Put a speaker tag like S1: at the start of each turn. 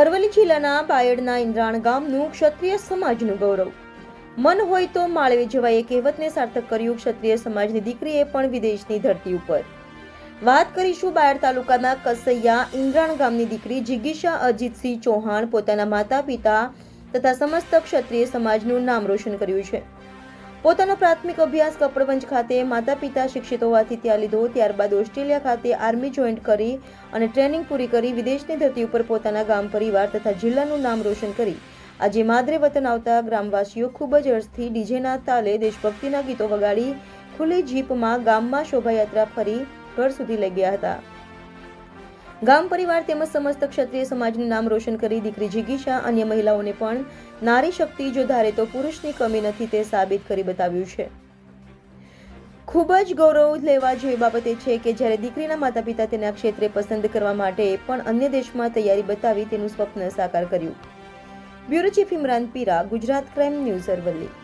S1: અરવલ્લી જિલ્લાના બાયડના ઇન્દ્રાણ ગામનું ક્ષત્રિય સમાજનું ગૌરવ. મન હોય તો માળવે જવાય એ કહેવતને સાર્થક કર્યું ક્ષત્રિય સમાજની દીકરીએ પણ વિદેશની ધરતી ઉપર. વાત કરીશું બાયડ તાલુકાના કસૈયા ઇન્દ્રાણ ગામની દીકરી જિગીશા અજીતસિંહ ચૌહાણ પોતાના માતા પિતા તથા સમસ્ત ક્ષત્રિય સમાજનું નામ રોશન કર્યું છે. પોતાનો પ્રાથમિક અભ્યાસ કપડવંજ ખાતે માતા પિતા શિક્ષિત હોવાથી ત્યાં લીધો. ત્યારબાદ ઓસ્ટ્રેલિયા ખાતે આર્મી જોઈન્ટ કરી અને ટ્રેનિંગ પૂરી કરી. વિદેશની ધરતી ઉપર પોતાના ગામ પરિવાર તથા જિલ્લાનું નામ રોશન કરી. આજે માદરે વતન આવતા ગ્રામવાસીઓ ખૂબ જ હર્ષથી ડીજેના તાલે દેશભક્તિના ગીતો વગાડી, ખુલ્લી જીપમાં ગામમાં શોભાયાત્રા ફરી ઘર સુધી લઈ ગયા હતા. ગામ પરિવાર તેમજ સમસ્ત ક્ષત્રિય સમાજનું નામ રોશન કરી દીકરી જિગીશા અન્ય મહિલાઓને પણ નારી શક્તિ જો ધારે તો પુરુષની કમી નથી તે સાબિત કરી બતાવ્યું છે. ખૂબ જ ગૌરવ લેવા જેવી બાબતે છે કે જ્યારે દીકરીના માતા પિતા તેને ક્ષેત્રે પસંદ કરવા માટે પણ અન્ય દેશમાં તૈયારી બતાવી તેનું સ્વપ્ન સાકાર કર્યું. Bureau chief Imran Pira, Gujarat crime news Aravalli.